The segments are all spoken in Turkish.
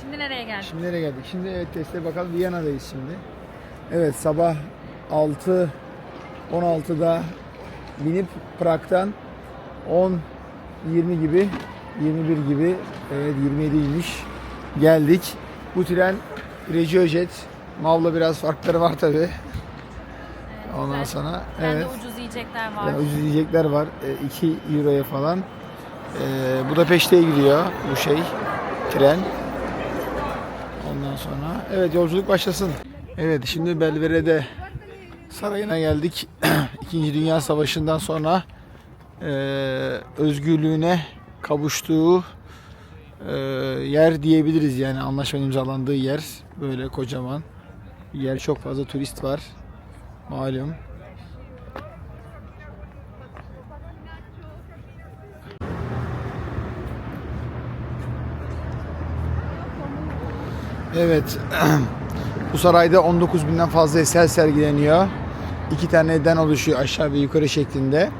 Şimdi nereye geldik? Şimdi nereye geldik? Şimdi evet teste bakalım Viyana'dayız şimdi. Evet sabah 6 16'da binip Prag'dan 10 20 gibi 21 gibi evet 27'ymiş geldik. Bu tren Regiojet. Mavla biraz farkları var tabi. Ondan güzel. sonra Trende evet. ucuz yiyecekler var. Ya, ucuz yiyecekler var. 2 euroya falan. E, Budapeşte'ye gidiyor bu şey tren. Evet yolculuk başlasın. Evet şimdi Belvere'de sarayına geldik. İkinci Dünya Savaşı'ndan sonra e, özgürlüğüne kavuştuğu e, yer diyebiliriz yani anlaşma imzalandığı yer böyle kocaman bir yer çok fazla turist var malum. Evet. Bu sarayda 19 binden fazla eser sergileniyor. İki tane den oluşuyor aşağı ve yukarı şeklinde.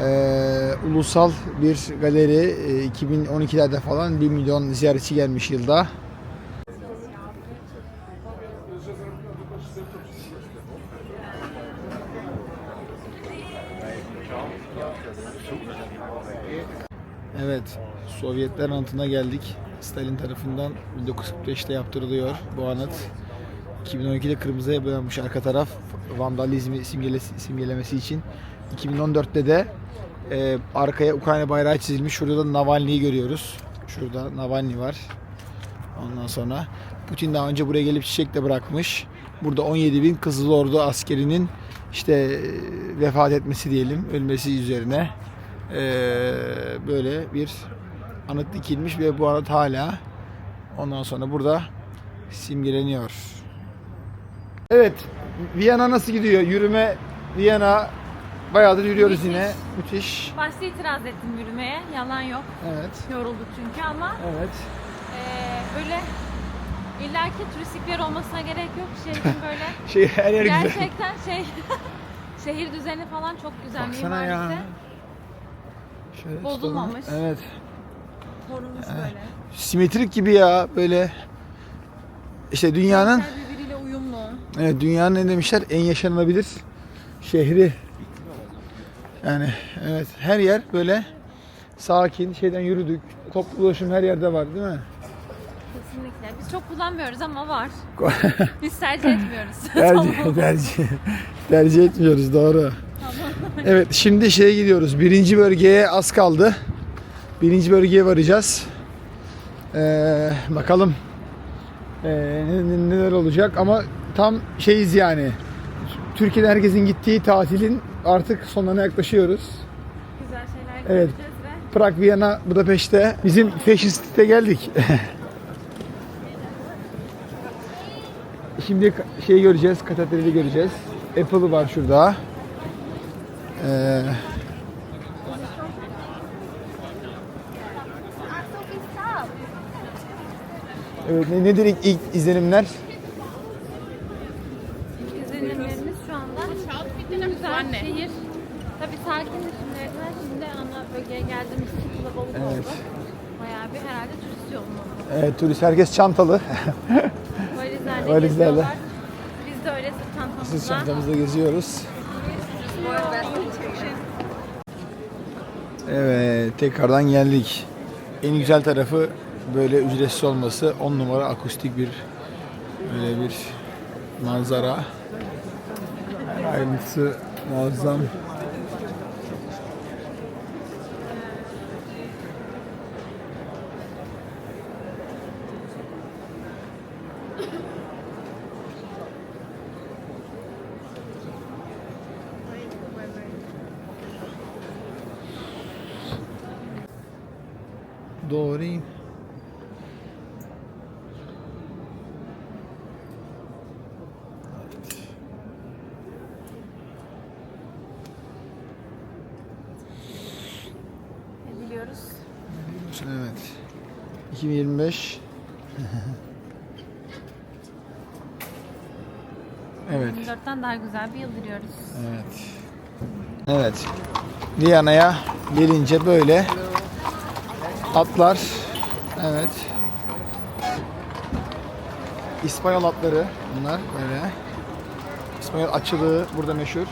Ee, ulusal bir galeri. Ee, 2012'lerde falan 1 milyon ziyaretçi gelmiş yılda. Evet, Sovyetler anıtına geldik. Stalin tarafından 1945'te yaptırılıyor bu anıt. 2012'de kırmızıya boyanmış arka taraf vandalizmi simgelesi, simgelemesi için. 2014'te de e, arkaya Ukrayna bayrağı çizilmiş. Şurada da Navalny'yi görüyoruz. Şurada Navalny var. Ondan sonra Putin daha önce buraya gelip çiçek de bırakmış. Burada 17 bin Kızıl Ordu askerinin işte e, vefat etmesi diyelim, ölmesi üzerine e, böyle bir anıt dikilmiş ve bu anıt hala ondan sonra burada simgeleniyor. Evet, Viyana nasıl gidiyor? Yürüme Viyana bayağıdır yürüyoruz Müthiş. yine. Müthiş. Başta itiraz ettim yürümeye. Yalan yok. Evet. Yorulduk çünkü ama Evet. eee öyle illaki turistik bir yer olmasına gerek yok. Şehrin böyle Şey her yer güzel. gerçekten şey şehir düzeni falan çok güzel. Baksana ya. Mimarisi Şöyle Bozulmamış. tutalım. Evet. Korunmuş böyle. Simetrik gibi ya böyle. İşte dünyanın birbiriyle uyumlu. evet dünyanın ne demişler en yaşanılabilir şehri. Yani evet her yer böyle sakin şeyden yürüdük. Toplu ulaşım her yerde var değil mi? Kesinlikle. Biz çok kullanmıyoruz ama var. Biz tercih etmiyoruz. tercih, tercih, tercih etmiyoruz doğru. Evet şimdi şeye gidiyoruz. Birinci bölgeye az kaldı. Birinci bölgeye varacağız. Ee, bakalım ee, ne- ne- neler olacak ama tam şeyiz yani. Türkiye'de herkesin gittiği tatilin artık sonlarına yaklaşıyoruz. Güzel şeyler Evet. göreceğiz ve Prag, Viyana, Budapeşte. Bizim Fashion Street'e geldik. Şimdi şeyi göreceğiz, katedrali göreceğiz. Apple'ı var şurada. Ee, evet, ne, nedir ilk, ilk izlenimler? izlenimlerimiz şu anda güzel şehir. Tabii sakindir şimdi evler. Şimdi ana bölgeye geldiğimiz için kalabalık Evet. oldu. Bayağı bir herhalde turist yoğunluğu. Evet, turist herkes çantalı. Valizlerle, Valizlerle. geziyorlar. Biz de öyle sırt çantamızla. Siz çantamızda geziyoruz. Evet, tekrardan geldik. En güzel tarafı böyle ücretsiz olması. 10 numara akustik bir böyle bir manzara. Ayrıntısı muazzam. Doğru. Ne biliyoruz? Evet. 2025. evet. 24'ten daha güzel bir yıl diliyoruz. Evet. Evet. Viyana'ya gelince böyle atlar. Evet. İspanyol atları bunlar böyle. İspanyol açılığı burada meşhur.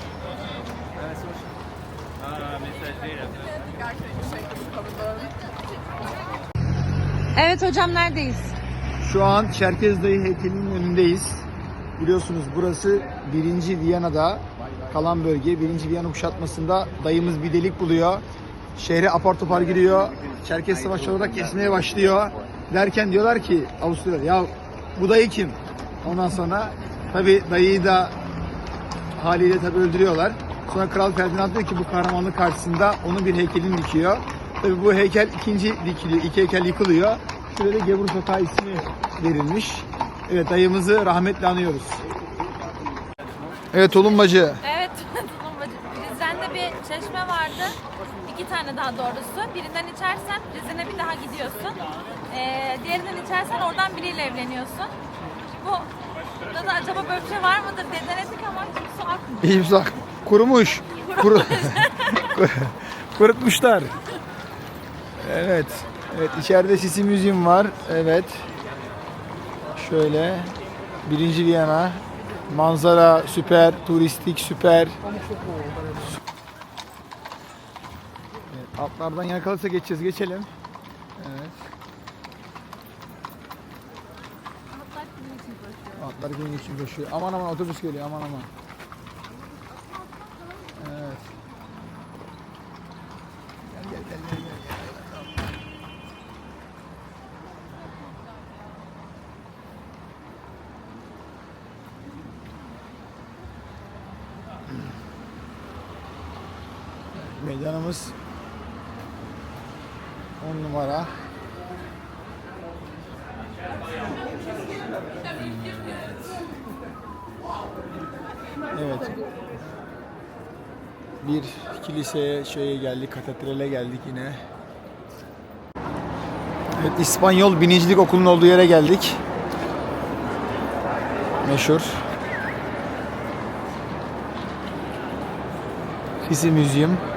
Evet hocam neredeyiz? Şu an Çerkez Dayı heykelinin önündeyiz. Biliyorsunuz burası 1. Viyana'da kalan bölge. 1. Viyana kuşatmasında dayımız bir delik buluyor. Şehre apar topar giriyor. Çerkez savaşı olarak kesmeye başlıyor. Derken diyorlar ki Avusturya ya bu dayı kim? Ondan sonra tabi dayıyı da haliyle tabi öldürüyorlar. Sonra Kral Ferdinand diyor ki bu kahramanlık karşısında onun bir heykelini dikiyor. Tabi bu heykel ikinci dikiliyor. iki heykel yıkılıyor. Şurada da Gebru Sokağı ismi verilmiş. Evet dayımızı rahmetle anıyoruz. Evet Tolumbacı. Evet Tulumbacı. Rize'de bir çeşme vardı. İki tane daha doğrusu. Birinden içersen Rize'ne bir daha gidiyorsun. Ee, diğerinden içersen oradan biriyle evleniyorsun. Bu da acaba böyle bir şey var mıdır diye denedik ama su akmıyor. Bak. Kurumuş. Kuru... Kurutmuşlar. Evet. Evet içeride Sisi Müziğim var. Evet. Şöyle. Birinci Viyana. Manzara süper. Turistik süper. Evet, altlardan yakalırsa geçeceğiz. Geçelim. Evet. Atlar gün için koşuyor. Aman aman otobüs geliyor. Aman aman. 10 numara. Evet. Bir kiliseye şeye geldik, katedrale geldik yine. Evet, İspanyol Binicilik Okulu'nun olduğu yere geldik. Meşhur. Fisi Müziğim.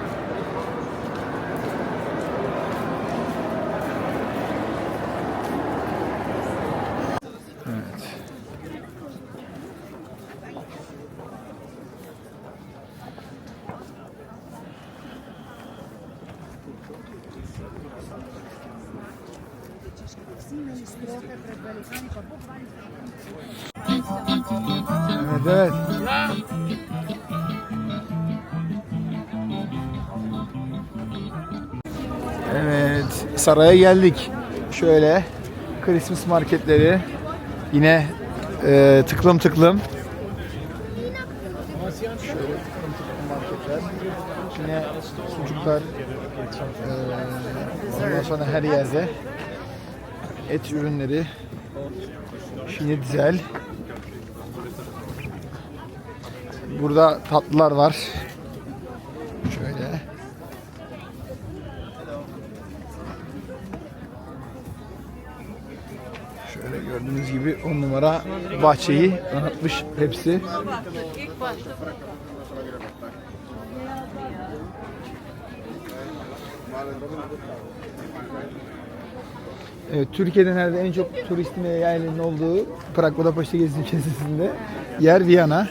Evet, evet. Saraya geldik. Şöyle Christmas marketleri yine e, tıklım tıklım. Şöyle tıklım tıklım marketler. Yine sucuklar e, ondan sonra her yerde et ürünleri. Şimdi güzel. Burada tatlılar var. Şöyle. Şöyle gördüğünüz gibi on numara bahçeyi donatmış hepsi. Evet, Türkiye'de nerede en çok turistin ve yaylanın olduğu Prag Budapest gezisi içerisinde yer Viyana.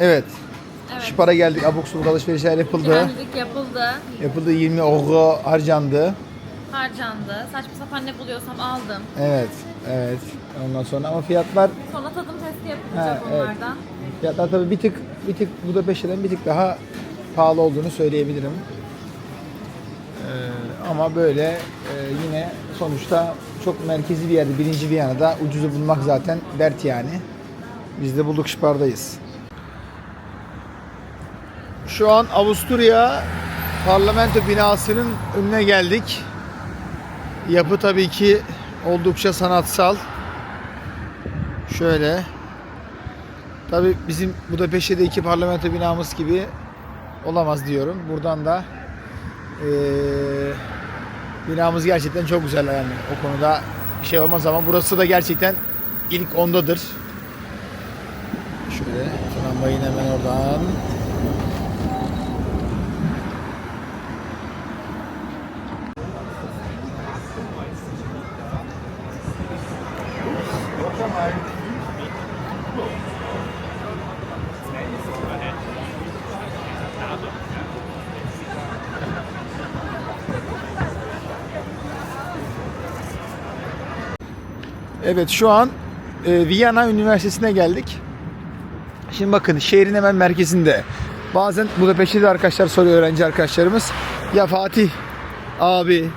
Evet. Şu para geldik. Abuk subuk alışverişler yapıldı. Temizlik yapıldı, Yapıldı 20 euro harcandı. harcandı. Saçma sapan ne buluyorsam aldım. Evet. Evet. Ondan sonra ama fiyatlar Sonra tadım testi Ha, yapılacak evet. onlardan. fiyatlar tabii bir tık bir tık Budapeşte'den bir tık daha pahalı olduğunu söyleyebilirim. Ee, ama böyle e, yine sonuçta çok merkezi bir yerde birinci Viyana'da ucuzu bulmak zaten dert yani. Biz de bulduk Şıpar'dayız. Şu an Avusturya parlamento binasının önüne geldik. Yapı tabii ki oldukça sanatsal. Şöyle. Tabi bizim Budapeşte'de iki parlamento binamız gibi olamaz diyorum. Buradan da eee, binamız gerçekten çok güzel yani o konuda bir şey olmaz ama burası da gerçekten ilk ondadır. Şöyle tramvayın hemen oradan. Evet şu an e, Viyana Üniversitesi'ne geldik. Şimdi bakın şehrin hemen merkezinde. Bazen Budapeşte'de de arkadaşlar soruyor öğrenci arkadaşlarımız. Ya Fatih abi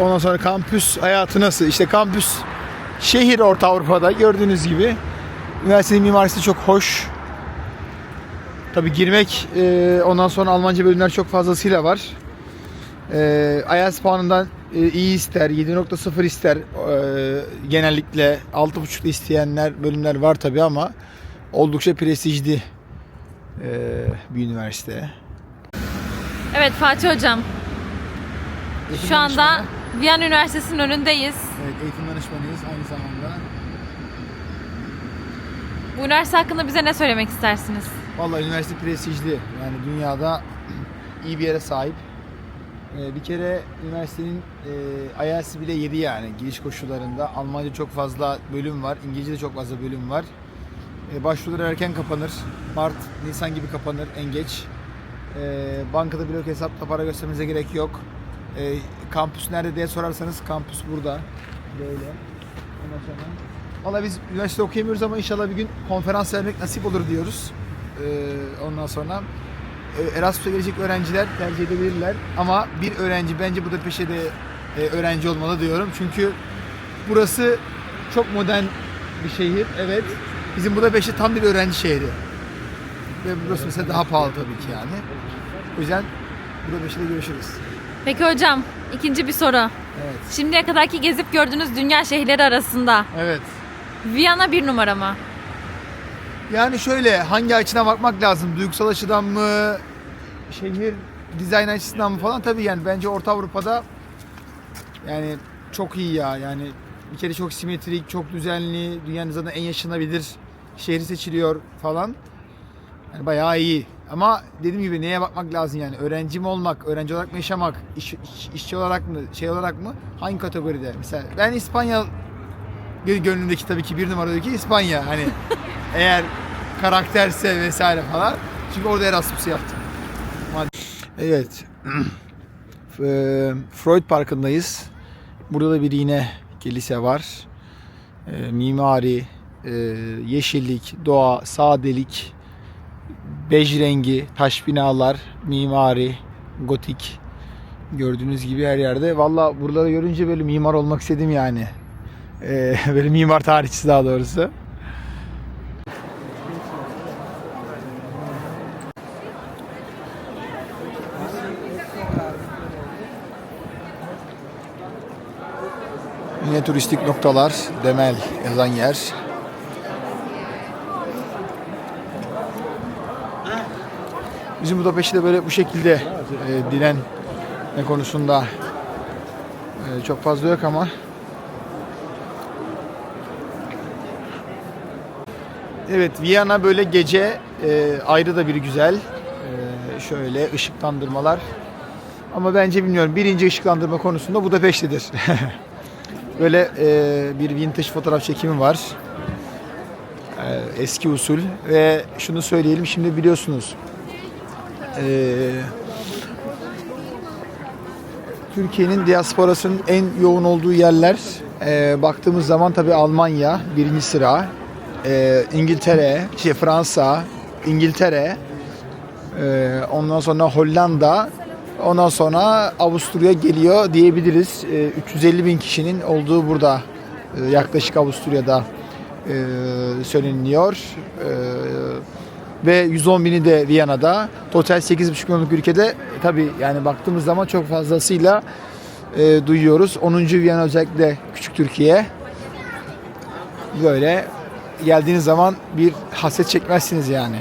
ondan sonra kampüs hayatı nasıl? İşte kampüs şehir Orta Avrupa'da gördüğünüz gibi. Üniversitenin mimarisi çok hoş. Tabi girmek e, ondan sonra Almanca bölümler çok fazlasıyla var. E, IELTS puanından e, iyi ister, 7.0 ister. E, genellikle 6.5'da isteyenler bölümler var tabi ama oldukça prestijli e, bir üniversite. Evet Fatih Hocam. Şu anda Viyana Üniversitesi'nin önündeyiz. Evet, eğitim danışmanıyız aynı zamanda. Bu üniversite hakkında bize ne söylemek istersiniz? Vallahi üniversite prestijli. Yani dünyada iyi bir yere sahip. Ee, bir kere üniversitenin e, bile 7 yani giriş koşullarında. Almanca çok fazla bölüm var. İngilizce de çok fazla bölüm var. E, başvurular erken kapanır. Mart, Nisan gibi kapanır en geç. E, bankada blok hesapta para göstermenize gerek yok. E, kampüs nerede diye sorarsanız kampüs burada. Böyle. Valla biz üniversite okuyamıyoruz ama inşallah bir gün konferans vermek nasip olur diyoruz. E, ondan sonra Erasmus'a gelecek öğrenciler tercih edebilirler. Ama bir öğrenci bence Budapeşte'de e, öğrenci olmalı diyorum. Çünkü burası çok modern bir şehir. Evet. Bizim Budapeşte tam bir öğrenci şehri. Ve burası mesela daha pahalı tabii ki yani. O yüzden Budapeşte'de görüşürüz. Peki hocam ikinci bir soru. Evet. Şimdiye kadarki gezip gördüğünüz dünya şehirleri arasında Evet. Viyana bir numara mı? Yani şöyle hangi açıdan bakmak lazım? Duygusal açıdan mı? Şehir dizayn açısından mı falan? Tabii yani bence Orta Avrupa'da yani çok iyi ya. Yani bir kere çok simetrik, çok düzenli. Dünyanın zaten en yaşanabilir şehri seçiliyor falan. Yani bayağı iyi. Ama dediğim gibi neye bakmak lazım yani? Öğrenci mi olmak, öğrenci olarak mı yaşamak, iş, iş- işçi olarak mı, şey olarak mı? Hangi kategoride? Mesela ben İspanya gönlümdeki tabii ki bir numaradaki İspanya. Hani eğer karakterse vesaire falan. Çünkü orada Erasmus yaptım. Evet. Freud Parkı'ndayız. Burada da bir yine kilise var. Eee, mimari, eee, yeşillik, doğa, sadelik, bej rengi, taş binalar, mimari, gotik. Gördüğünüz gibi her yerde. Valla buraları görünce böyle mimar olmak istedim yani. Eee, böyle mimar tarihçisi daha doğrusu. Yine turistik noktalar, Demel yazan yer. Bizim Budapeşte böyle bu şekilde e, dilen konusunda e, çok fazla yok ama Evet Viyana böyle gece e, ayrı da bir güzel. E, şöyle ışıklandırmalar. Ama bence bilmiyorum birinci ışıklandırma konusunda Budapeşte'dir. Böyle e, bir vintage fotoğraf çekimi var. E, eski usul ve şunu söyleyelim şimdi biliyorsunuz. E, Türkiye'nin diasporasının en yoğun olduğu yerler e, baktığımız zaman tabi Almanya birinci sıra, e, İngiltere, şey Fransa, İngiltere, e, ondan sonra Hollanda, ondan sonra Avusturya geliyor diyebiliriz. E, 350 bin kişinin olduğu burada e, yaklaşık Avusturya'da e, söyleniliyor. E, ve 110 bini de Viyana'da. Total 8,5 milyonluk ülkede tabi yani baktığımız zaman çok fazlasıyla e, duyuyoruz. 10. Viyana özellikle Küçük Türkiye. Böyle geldiğiniz zaman bir hasret çekmezsiniz yani.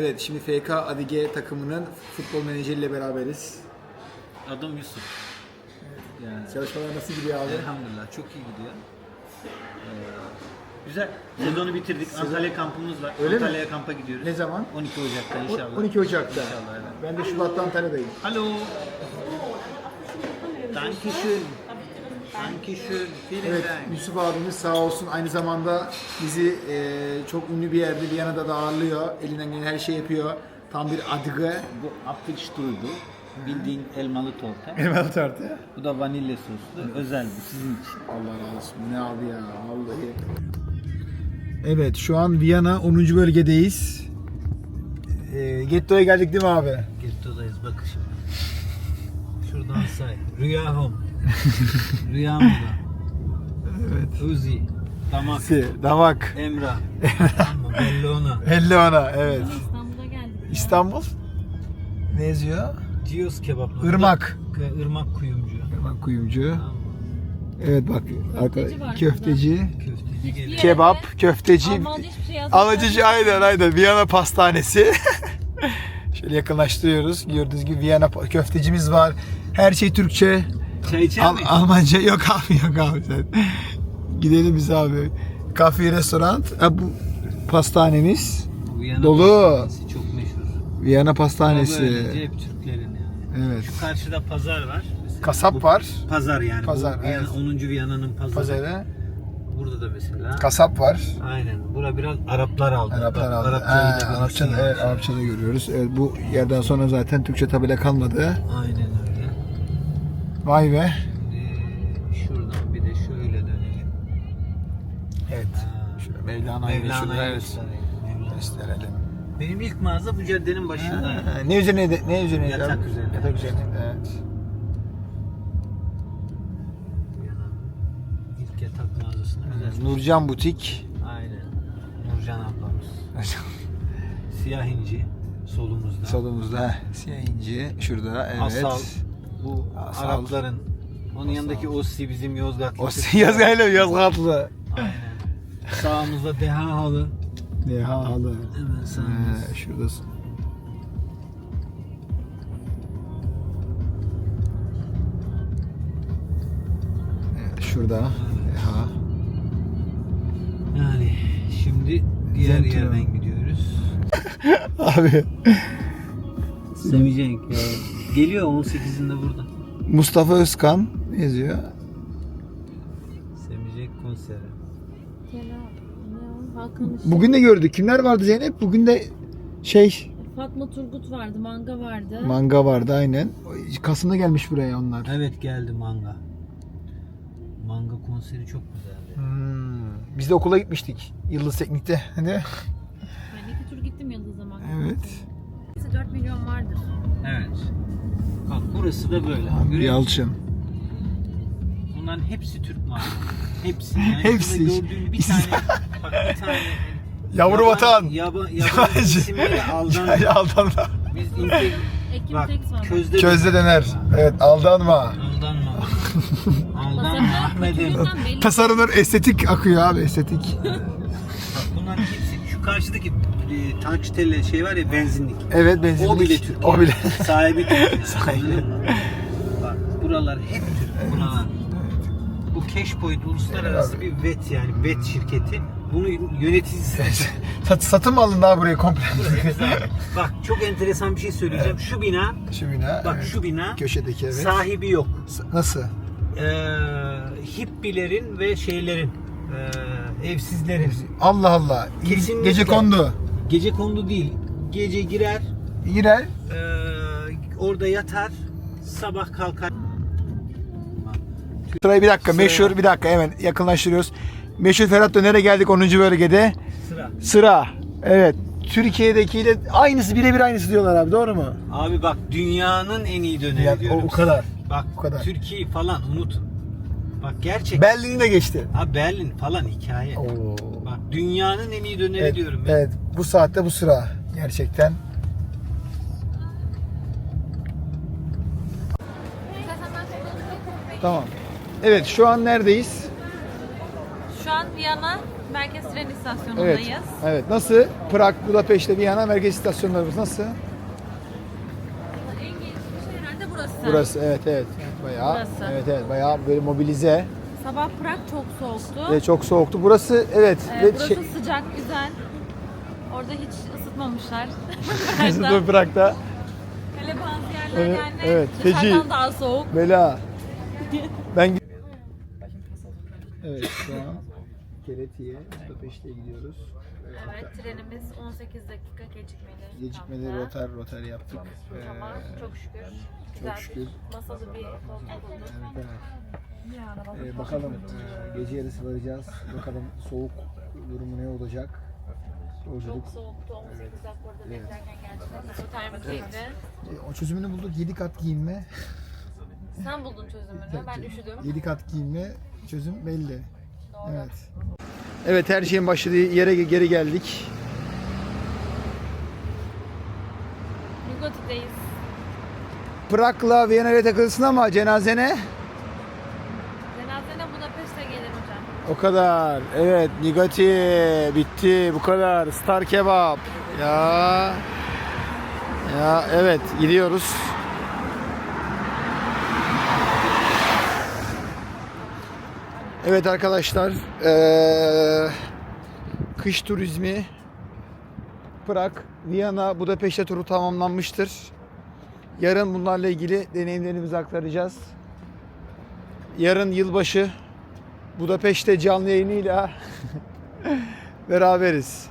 Evet şimdi FK Adige takımının futbol menajeriyle beraberiz. Adım Yusuf. Yani Çalışmalar nasıl gidiyor abi? elhamdülillah çok iyi gidiyor. Ee, güzel. Sezonu bitirdik. Antalya kampımız var. Öyle mi? Antalya'ya kampa gidiyoruz. Ne zaman? 12 Ocak'ta inşallah. 12 Ocak'ta. İnşallah evet. Ben de Şubat'ta Antalya'dayım. Hallo. Dankeschön. Evet. Yusuf abimiz sağ olsun aynı zamanda bizi e, çok ünlü bir yerde Viyana'da da ağırlıyor. Elinden gelen her şey yapıyor. Tam bir adıgı. Bu Apfelstrudel. Bildiğin elmalı torta. Elmalı tartı. Bu da vanilya soslu. Özel bu sizin için. Allah razı olsun. Ne abi ya vallahi. Evet şu an Viyana 10. bölgedeyiz. E, Getto'ya geldik değil mi abi? Getto'dayız bak şimdi. Şuradan say. Rüya Home. Rüya Moda. Evet. Uzi. Damak. Si, Damak. Emrah. Tamam, Bellona. Hello ona evet. İstanbul'a geldik. İstanbul. Ne yazıyor? Dios kebap. Irmak. Irmak kuyumcu. Irmak kuyumcu. Tamam. Evet bak köfteci. Köfteci geliyor. Kebap, köfteci. Şey. Alıcıcı aynen aynen Viyana pastanesi. Şöyle yakınlaştırıyoruz. Gördüğünüz gibi Viyana köftecimiz var. Her şey Türkçe. Çay içer Al- misin? Almanca yok abi yok abi sen. Gidelim biz abi. Kafe, restoran. Ha, bu pastanemiz. Viyana Dolu. pastanesi Çok meşhur. Viyana Ama pastanesi. Böylece hep Türklerin yani. Evet. Şu karşıda pazar var. Mesela Kasap bu var. Pazar yani. Pazar, Bu Viyana, evet. 10. Viyana'nın pazarı. Pazarı. Burada da mesela. Kasap var. Aynen. Bura biraz Araplar aldı. Araplar aldı. Arapçayı Ha, da Arapçada, yani. evet, Arapçada görüyoruz. Evet, bu yerden sonra zaten Türkçe tabela kalmadı. Aynen öyle. Vay be. Şimdi şuradan bir de şöyle dönelim. Evet. Şöyle Mevlana'yı. Mevlana. gösterelim. Benim ilk mağaza bu caddenin başında. Ha, ne üzerine ne üzerine? Yatak üzerine. Yatak üzerine. Evet. İlk yatak mağazasını güzel. Nurcan Butik. Aynen. Nurcan ablamız. Siyah inci solumuzda. Salonumuzda heh, siyah inci şurada evet. Asal. Bu Asal. Arapların. Onun yanındaki Ossi bizim Yozgatlı. O gayla Yozgatlı. Aynen. Sağımızda Deha Halı. Ne halı. Hemen sağımız. Ee, şuradasın. Evet, şurada. Ha. Yani şimdi diğer Zentrum. yerden gidiyoruz. Abi Semicenk ya. Geliyor 18'inde burada. Mustafa Özkan yazıyor. Semicenk konseri. Bugün de gördük. Kimler vardı Zeynep? Bugün de şey Fatma Turgut vardı, manga vardı. manga vardı aynen. Kasım'da gelmiş buraya onlar. Evet geldi manga. Manga konseri çok güzeldi. Hmm. Biz de okula gitmiştik. Yıldız Teknik'te. Hani? Ben iki tur gittim Yıldız'a manga. Evet. 4 milyon vardır. Evet. Bak burası da böyle. Abi Görüyor musun? Yalçın. Bunların hepsi Türk malı. Hepsi. Yani Hepsi. şurada gördüğün bir tane bak bir tane Yavru vatan. Yaba, yabancı isimleri aldan. Aldanma. Biz integ... Ekim Bak Tex var. közde Közde döner. Evet aldanma. Aldanma. Aldanma Tasarımlar Ahmet'im. Tasarımlar estetik akıyor abi estetik. Bak bunların hepsi şu karşıdaki e, tankçı şey var ya benzinlik. Evet benzinlik. O bile Türk. O bile. Sahibi Türk. Yani. Sahibi. Bak buralar hep Türk. Buralar. Bu Cashpoint uluslararası bir VET yani VET şirketi. Bunu yöneticisi. Sat, satın mı alın daha burayı komple? Bak çok enteresan bir şey söyleyeceğim. Şu bina, şu bina. bak evet. şu bina Köşedeki evet. sahibi yok. Nasıl? Ee, hippilerin ve şeylerin, ee, evsizlerin. Allah Allah. Kesinlikle. Gece kondu. Gece kondu değil. Gece girer, Girer. ee, orada yatar, sabah kalkar. Sırayı bir dakika Sıraya- meşhur bir dakika hemen yakınlaştırıyoruz. Meşhur Ferhat Döner'e geldik 10. bölgede. Sıra. Sıra. Evet. Türkiye'dekiyle aynısı birebir aynısı diyorlar abi doğru mu? Abi bak dünyanın en iyi döneri Ya, o- diyorum. o kadar. Bak O kadar. Türkiye falan unut. Bak gerçek. Berlin'i de geçti. Abi Berlin falan hikaye. Oo. Bak dünyanın en iyi döneri Evet, diyorum ben. evet. Bu saatte bu sıra. Gerçekten. Tamam. Evet şu an neredeyiz? Şu an Viyana Merkez Tren İstasyonu'ndayız. Evet. Evet. Nasıl? Prag, Budapeşte, Viyana merkez istasyonlarımız nasıl? En gelişmiş şey herhalde burası. Burası evet evet. Bayağı. Burası. Evet evet bayağı böyle mobilize Sabah Prag çok soğuktu. ve çok soğuktu. Burası evet. Ee, ve burası şey- sıcak, güzel. Orada hiç ısıtmamışlar. Dur Prag'da. Hele bazı yerler Evet, yani evet, feci. daha soğuk. Bela. Ben Evet şu an Keleti'ye, Budapeşte'ye gidiyoruz. Evet, trenimiz 18 dakika gecikmeli. Gecikmeli kaldı. rotar rotar yaptık. Ama Ee, çok şükür güzel şükür. bir masalı bir koltuk bulduk. Evet, evet. Ee, bakalım e, gece yarısı varacağız. Bakalım soğuk durumu ne olacak? Yolculuk. Çok soğuktu 18 dakika orada Evet. beklerken gerçekten. Hipotermikeydi. E, o çözümünü bulduk. 7 kat giyinme. Sen buldun çözümünü. Ben üşüdüm. 7 kat giyinme çözüm belli. Evet. Evet her şeyin başladığı yere geri geldik. Lugoti'deyiz. Prag'la Viyana'ya takılsın ama cenazene Cenazene Budapeşte gelir hocam. o kadar. Evet Nigati bitti bu kadar. Star kebap. Ya. Ya evet gidiyoruz. Evet arkadaşlar eee, kış turizmi Prag, Viyana, Budapeşte turu tamamlanmıştır. Yarın bunlarla ilgili deneyimlerimizi aktaracağız. Yarın yılbaşı Budapeşte canlı yayınıyla beraberiz.